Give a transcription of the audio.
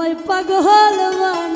আমায় পাগল বানাইছো